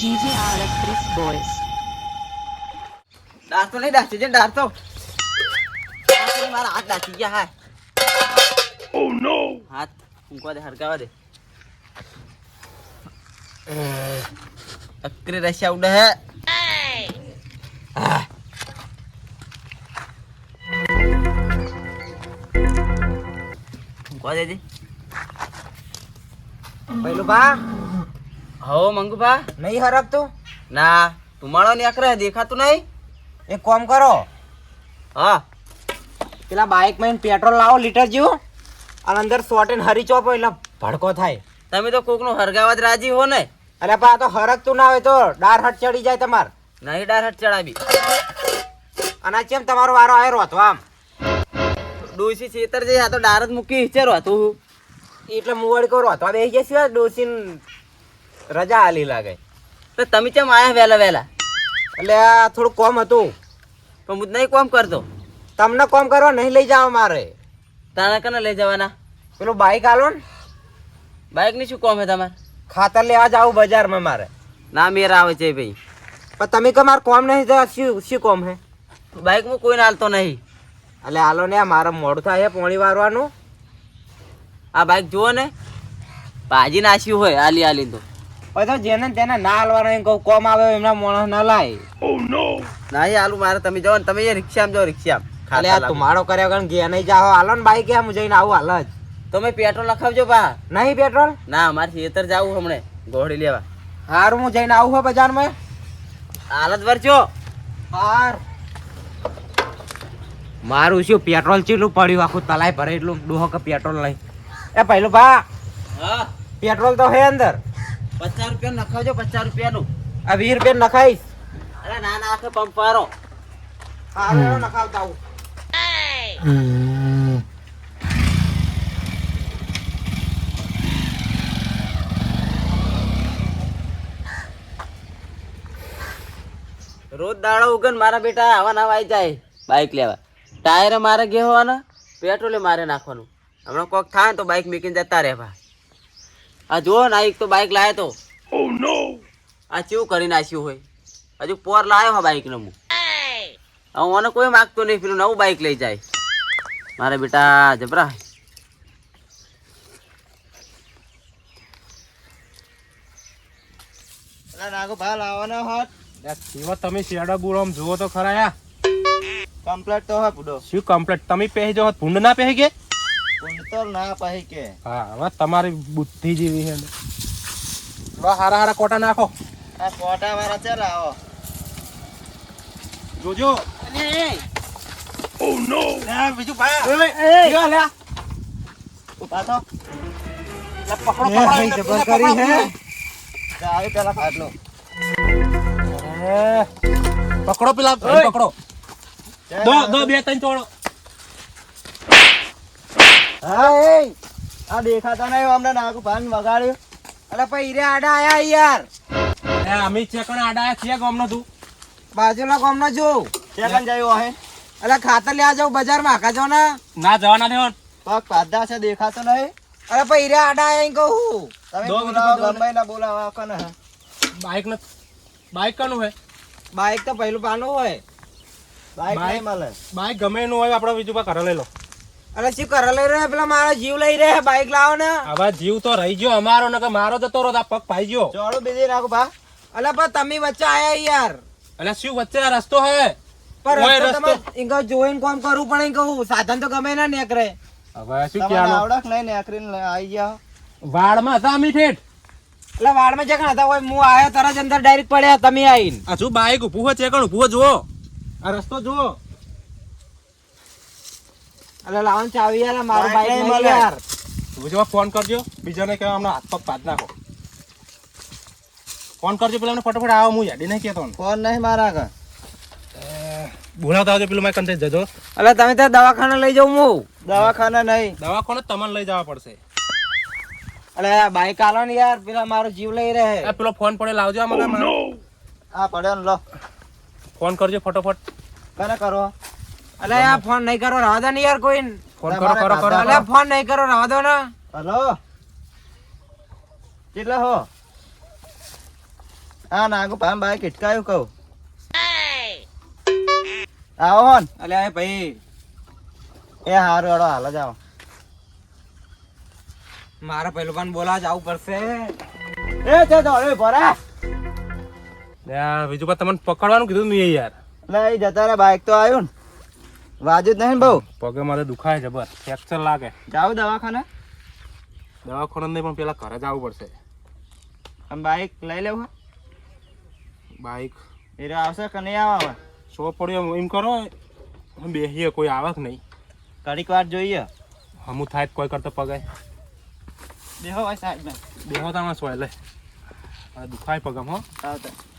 GGR R Boys. Boys તો નહીં ડાચી છે ડાર તો ડાર તો નહીં, મારા હાથ ડાચી ગયા હા હાથ ફૂંકવા દે હરકાવા દે અક્રે રશિયા ઉડે હે ફૂંકવા દેજે પહેલું બા હો મંગુભા. નહીં હરકતું ના તુમાળો ને અકરે દેખાતું નહીં? એક કામ કરો. હા. પેલા બાઇકમાં પેટ્રોલ લાવો લીટર જેવું. અને અંદર શોર્ટ ને હરી ચોપો એટલે ભડકો થાય. તમે તો કોકનું હરગાવા જ રાજી હો ને. અરે પા આ તો હરકતું ના હોય તો ડાર હટ ચડી જાય તમાર. નહીં ડાર હટ ચડાવી. અને ચેમ તમારો વારો આવ્યો રોતો આમ? ડોસી છેતર જઈ આ તો ડાર જ મૂકી હિચેરો હતું એટલે મુવડ કો રોતો બે જશે ડોસીન રજા આલી લાગે. તો તમે કેમ આયા વહેલા વહેલા? એટલે આ થોડું કોમ હતું. પણ હું નહીં કોમ કરતો. તમને કોમ કરવા નહીં લઈ જાવ મારે. તાણા કને લઈ જવાના? પેલું બાઇક આલો ને. બાઇકની શું કોમ હે તમારે? ખાતર લેવા જાવ બજારમાં મારે. ના મેર આવે છે ભાઈ. પણ તમે કે મારે કોમ નહીં તો શું શું કોમ હે બાઇકમાં કોઈને હાલતો નહીં. એટલે હાલો ને આ મારે મોડું થાય પોણી વારવાનું. આ બાઇક જુઓ ને. ભાજી નાશ્યું હોય આલી આલી તો. તો જેને તેને ના હાલવાનું એમ કહું કોમ આવે એમના માણસ ના લાય. નહીં હાલું મારે તમે જાઓ ને તમે એ રિક્ષામાં જાઓ રિક્ષામાં. ખાલી આ તુમાડો કર્યા કારણ ઘેર નહીં જાઓ હાલો ને બાઈક હું જઈને આવું હાલ જ. તમે પેટ્રોલ લખાવજો બા. નહીં પેટ્રોલ? ના અમારે ખેતર જવું હમણે. ઘોડી લેવા. હારું હું જઈને આવું હો બજારમાં. હાલત વરચો હાર. મારું શું પેટ્રોલ ચીલું પડ્યું? આખું તલાય ભરે એટલું ડોહો કે પેટ્રોલ લઈ એ પહેલું ભા હા. પેટ્રોલ તો હે અંદર. પચાસ રૂપિયા નખાવજો પચાસ રૂપિયાનું. આ વીસ રૂપિયા નખાઈશ. અરે ના ના પારો નખાવતા આવું. રોજ દાડો ઉગન મારા બેટા આવા ના આવી જાય. બાઇક લેવા. ટાયરે મારે ઘેવાના પેટ્રોલે મારે નાખવાનું. હમણાં કોક થાય ને તો બાઇક મૂકીને જતા રહેવા. આ જુઓ ને આ એક તો બાઇક લાયો તો. આ ચેવું કરી નાખ્યું હોય. હજુ પોર લાયો હા બાઇક હું. હવે મને કોઈ માગતો નહીં પેલું નવું બાઇક લઈ જાય. મારે બેટા જબરા. નાગો ભાઈ લાવવાનો હોત. શિવા તમે શેડા બુડમ જુઓ તો ખરા યા. કમ્પ્લેટ તો હા પૂડો શું કમ્પ્લેટ તમે પહેજો જો ભૂંડ ના પહેરી કે ના પાહી કે. હા હવે તમારી બુદ્ધિ જેવી છે. થોડા હારા હારા કોટા નાખો. આ કોટા વાળા છે આવો. જોજો. બીજું ભાઈ. ઊભા તો પકડો પકડો. એને, એને પકડો. આવી પેલા ખાટલો પકડો પેલા પકડો. દો દો બે ત્રણ ચોળો. હા એ. આ દેખાતા નહીં અમને નાગુ ભાન વગાડ્યું. અરે પણ ઈરે આડા આયા યાર. એ અમે ચેકણ આડા છે ગામનો તું? બાજુના ગામનો જો ચેકન જયો હે અરે ખાતર લેવા જાવ બજારમાં આખા જો ને? ના જવાના દેવન પગ પાદા છે દેખાતો નહીં. અરે પણ ઈરે આડા આયા કહું તમે બોલાવો ગમે ના બોલાવો કોને. હે બાઈક ને બાઈક કનું હે? બાઈક તો પહેલું પાનું હોય. બાઈક? નહીં મળે. બાઈક ગમે એનું હોય આપણે બીજું પા ઘરે લઈ લો. અરે શું કરે લઈ રહ્યા પેલા મારો જીવ લઈ રહ્યા બાઈક લાવો ને હવે જીવ તો રહી ગયો અમારો ને મારો જતો રહો પગ પાઈ ગયો. ચોળું બીજી રાખો ભા. અલે પણ તમે વચ્ચે આયા યાર. એટલે શું વચ્ચે રસ્તો હે? પણ રસ્તો. ઇંગો જોઈને કોમ કરવું પણ ઇંગો સાધન તો ગમે ના નેકરે. હવે શું કહેવાનું? આવડક નહીં નીકળીને આવી જાઓ વાડમાં હતા અમી ઠેઠ એટલે વાડમાં જે કણ હતા હોય હું આયો તરત અંદર ડાયરેક્ટ પડ્યા તમે આવીને આ શું બાઈક ઉભું હોય ચેકણ ઉભું જુઓ. આ રસ્તો જુઓ. એટલે લાવન ચાવી યાર મારો બાઈક નહીં મળે. યાર. બીજો ફોન કરજો બીજાને કહેવા હમણાં હાથ પગ પાડ નાખો. ફોન કરજો પેલા ફટાફટ આવો હું યાડી નહીં કહેતો ફોન નહીં મારા આગળ. બોલાવતા આવજો પેલું મેં કંતે જજો. અલે તમે ત્યાં દવાખાને લઈ જાઉં હું. દવાખાને નહીં. દવાખાને તમને લઈ જવા પડશે. અલે બાઈક આલો ને યાર પેલા મારો જીવ લઈ રહે. આ પેલો ફોન પડે લાવજો આમાં આ પડ્યો ને લો. ફોન કરજો ફટાફટ. કને કરો? અલે આ ફોન નહીં કરો રાહ દો ને યાર કોઈ ફોન કરો કરો કરો અલે ફોન નહીં કરો રાહ દો ને. હલો? કેટલા હો? આ નાગુ ભાઈ બાઈક હિટકાયું કહું. આવો હોન. અલે આ ભાઈ. એ હારું વાળો હાલ જ આવો મારે પેલું પણ બોલા જવું પડશે. એ તે દોડે ભરા. બીજું પણ તમને પકડવાનું કીધું નહીં યાર. લઈ જતા રે બાઈક તો આવ્યું ને. વાજુ જ નહીં બહુ? પગે મારે દુખાય જબર ફ્રેક્ચર લાગે. જાવ દવાખાને. દવાખાને નહીં પણ પેલા ઘરે જવું પડશે. આમ બાઈક લઈ લેવું બાઈક એ આવશે કે નહીં આવે સો પડ્યો એમ કરો. બેસીએ કોઈ આવે કે નહીં? ઘડીક વાર જોઈએ. હમું થાય કોઈ કરતો પગે. બેહો ભાઈ સાહેબ. બેહો તમે સોય લે દુખાય પગમ હો. આવતા.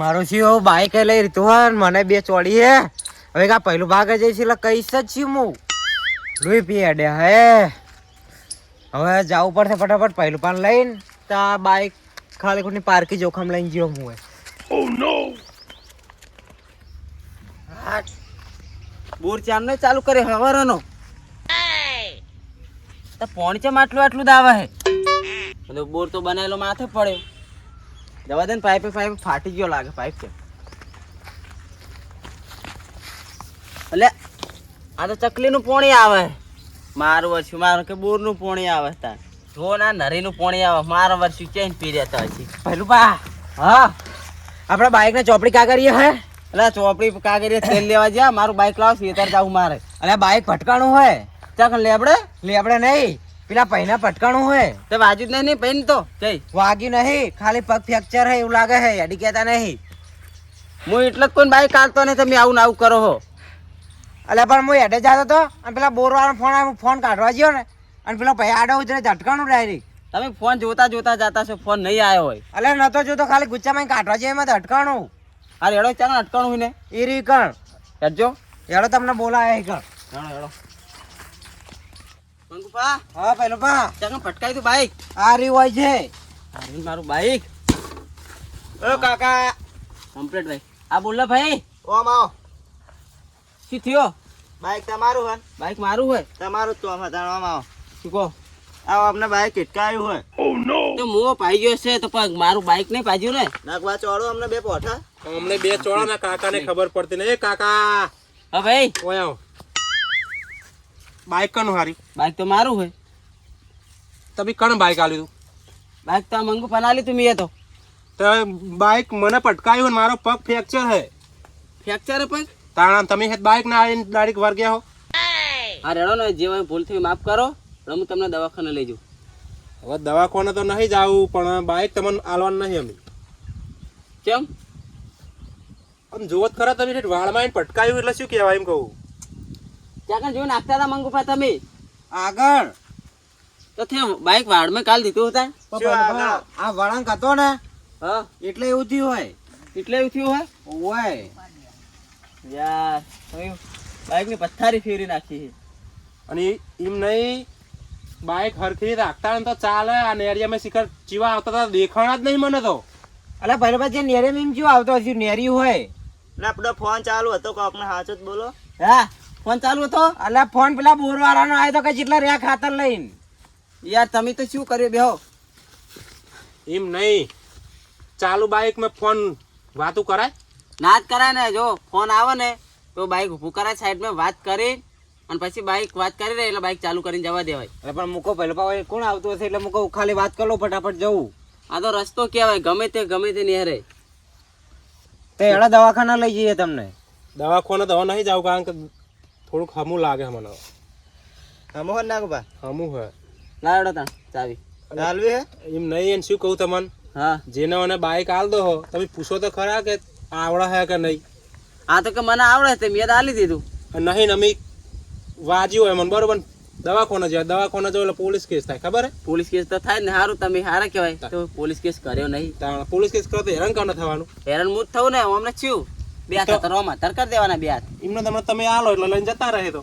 મારું શું બાઈક લઈ રીતું હોય મને બે ચોડી હે. હવે કા પહેલું ભાગે જઈ એટલે કહીશ જ છું હું. લોહી પી અડે હે. હવે જવું પડશે ફટાફટ પહેલું પાન લઈને તો આ બાઈક ખાલી ખોટી પાર્કી જોખમ લઈને ગયો હું બોર ચારનો ચાલુ કરે હવારનો. તો પોણી ચમ આટલું આટલું દાવા હે? બોર તો બનાવેલો માથે પડ્યો. જવા દે ને પાઇપે, પાઇપ ફાટી ગયો લાગે, પાઇપ કે એટલે આ તો ચકલીનું પોણી આવે. મારું વર્ષું મારું કે બોરનું પોણી આવે તાર. જો ના નરીનું પોણી આવે, મારું વર્ષું ચેન્જ પી રહેતા હશે પહેલું પા હા. આપણા બાઈક ને ચોપડી કાગળીએ હે? એટલે ચોપડી કાગળિયા તેલ લેવા જ્યાં, મારું બાઇક એ ખેતર જવું મારે. અને બાઈક ભટકાણું હોય. ચક, લેબડે? લે આપણે નહીં. પેલા પૈના પટકાણું હોય. તે વાજુ જ નહીં પૈન તો. જઈ વાગ્યું નહીં ખાલી પગ ફ્રેક્ચર હે એવું લાગે હે અડી કહેતા નહીં. હું એટલે જ કોઈ બાઈક કાઢતો નહીં તમે આવું ને આવું કરો હો. એટલે પણ હું હેડે જતો હતો અને પેલા બોરવાનો ફોન આવ્યો ફોન કાઢવા ગયો ને અને પેલો ભાઈ આડો ઉતરે ઝટકાણું ડાયરેક્ટ તમે ફોન જોતા જોતા જતા છો ફોન નહીં આવ્યો હોય. એટલે નતો જોતો ખાલી ગુચ્ચામાં કાઢવા જઈએ એમાં અટકાણું. અરે એડો ચાલો અટકાણું ને. એ રી કણ હેડજો. એડો તમને બોલાય કણ હેડો હેડો. મંગુપા હા તું બાઈક. હોય છે. અરે મારું બાઈક. ઓ કાકા. કમ્પ્લીટ ભાઈ. આ બોલ ભાઈ. ઓમ આવો શું થયો? બાઈક તમારું હોય. બાઈક મારું હોય? તમારું જ તો આમાં જાણવા આવો શું કહો? આવો અમને બાઈક હિટકાયું હોય. તો મો પાઈ ગયો છે તો પગ મારું બાઈક નહીં પાજ્યું ને? નાખવા ચોડો અમને બે પોઠા. અમને બે ચોડા ના કાકા ને ખબર પડતી નહીં. કાકા. હા ભાઈ. ઓય આવો. બાઈક કનું હારી. બાઈક તો મારું હોય તમે કણ બાઈક આલ્યું તો? આ મંગુ પનાલી તું મીએ તો. તો બાઈક મને પટકાયું મારો પગ ફ્રેક્ચર હે ફ્રેક્ચર પગ? તાણા તમે હેત બાઈક ના આવીને ડાયરેક્ટ ગયા હો. આ રેડો ને જે હોય ભૂલ થઈ માફ કરો. હું તમને દવાખાને લઈ જાઉં. હવે દવાખાને તો નહીં જાવું પણ બાઈક તમને આલવાનું નહીં અમે. કેમ? આમ જોત ખરા તમે વાળમાં પટકાયું એટલે શું કહેવાય એમ કહું? ત્યાં જોઈને નાખતા હતા મંગુપા તમે? આગળ? તો થયો બાઈક વાડમાં કાલ દીધું હતા? આ વળાંક હતો ને હા. એટલે એવું થયું હોય. એટલે એવું થયું હોય? હોય. યાર તમે બાઈકની પથ્થારી ફેરી નાખી. અને એમ નહીં બાઈક હરખી રાખતા ને તો ચાલે. આ નેરિયામાં શિખર ચીવા આવતા હતા દેખાણા જ નહીં મને તો. અલ્યા પહેલા જે નેરે એમ શું આવતો હશે નેરી હોય. ને આપણો ફોન ચાલુ હતો કોકને સાચું જ બોલો. હા. ફોન ચાલુ હતો? અલ્યા ફોન પેલા બોરવાળાનો આવ્યો તો કે જેટલા રહ્યા ખાતર લઈને. યાર તમે તો શું કર્યું? બેહો. એમ નહીં. ચાલુ બાઈકમાં ફોન વાતું કરાય? ના જ કરાય ને જો ફોન આવે ને તો બાઈક ઊભું કરાય સાઈડમાં વાત કરી અને પછી બાઈક વાત કરી રહી એટલે બાઈક ચાલુ કરીને જવા દેવાય. એટલે પણ મૂકો પહેલો પાવ કોણ આવતું હશે? એટલે મૂકો ખાલી વાત કરો ફટાફટ જવું. આ તો રસ્તો કહેવાય ગમે તે ગમે તે નિહરે. તે એડા દવાખાના લઈ જઈએ તમને. દવાખાના તો નહીં જાવ કારણ કે થોડુંક હમું લાગે મને. હોય નાખો ભાઈ હમું હે લાવડો તા ચાવી. ચાલવી હે? એમ નહીં એને શું કહું તમને? હા. જેને મને બાઈક આલ દો હો તમે પૂછો તો ખરા કે આવડે હે કે નહીં? આ તો કે મને આવડે તે મેં આલી દીધું. નહીં ને અમે વાજ્યું હોય મને બરોબર? દવાખાને જાય દવાખાને જો એટલે પોલીસ કેસ થાય ખબર હે? પોલીસ કેસ તો થાય ને સારું તમે હારા કહેવાય. તો. પોલીસ કેસ કર્યો નહીં. પોલીસ કેસ કરો તો હેરાન કામ થવાનું? હેરાન હું જ થવું ને અમને છું. બે હાથ હતા રોમાં તર કરી દેવાના બે હાથ એમને તમને તમે આલો એટલે લઈને જતા રહે તો.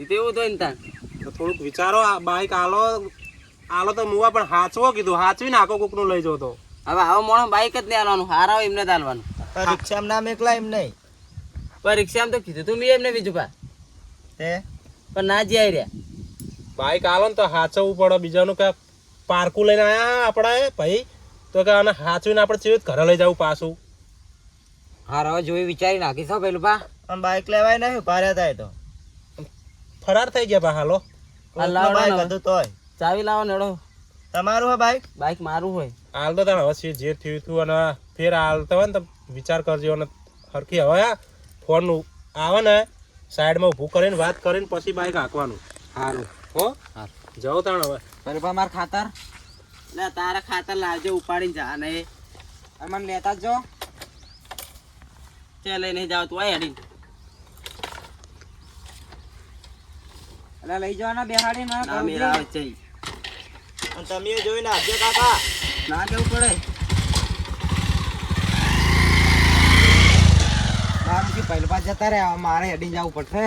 એ તો એવું તો ને તાન તો થોડુંક વિચારો આ બાઈક આલો આલો તો મુવા પણ હાચવો કીધું. હાચવીને આખો કોકનું લઈ જાવ તો. હવે આવો મોણો બાઈક જ નહીં આલવાનું હારા હોય એમને જ હાલવાનું. તો રિક્ષામાં નામ એકલા એમ નહીં. પણ રિક્ષામાં તો કીધું તું મેં એમને બીજું પા. તે? પણ ના જઈ રહ્યા બાઈક આલો ને તો હાચવવું પડે. બીજાનું કે પારકું લઈને આયા આપણે ભાઈ? તો કે આને હાચવીને આપણે ચેવી ઘરે લઈ જવું પાછું. હા હવે જોઈ વિચારી નાખી છો પેલું પા. આમ બાઈક લેવાય નહીં ઊભા રહ્યા થાય તો. ફરાર થઈ ગયા પા હાલો. આ લાવડો બાઈક તોય ચાવી લાવો નેડો તમારું હે બાઈક બાઈક મારું હોય. હાલ તો તને હવે જે થયું હતું અને ફેર હાલતો હોય ને તો વિચાર કરજો અને હરખી હવે આ ફોનનું આવે ને સાઈડમાં ઊભું કરીને વાત કરીને પછી બાઈક હાંકવાનું. સારું હો? હા. જાઓ તાણ હવે. પેલું બા માર ખાતર. લે તારા ખાતર લાવજો ઉપાડીને જા. ને અને મને લેતા જ જો. ચે લઈને જાવ તું આય હેડી એટલે લઈ જવાના બેહાડી ના ના મેરા આવે છે અને તમે જોઈને આપજો કાકા. ના કેવું પડે. મારું પહેલું બા જતા રહ્યા મારે હેડીને જવું પડશે.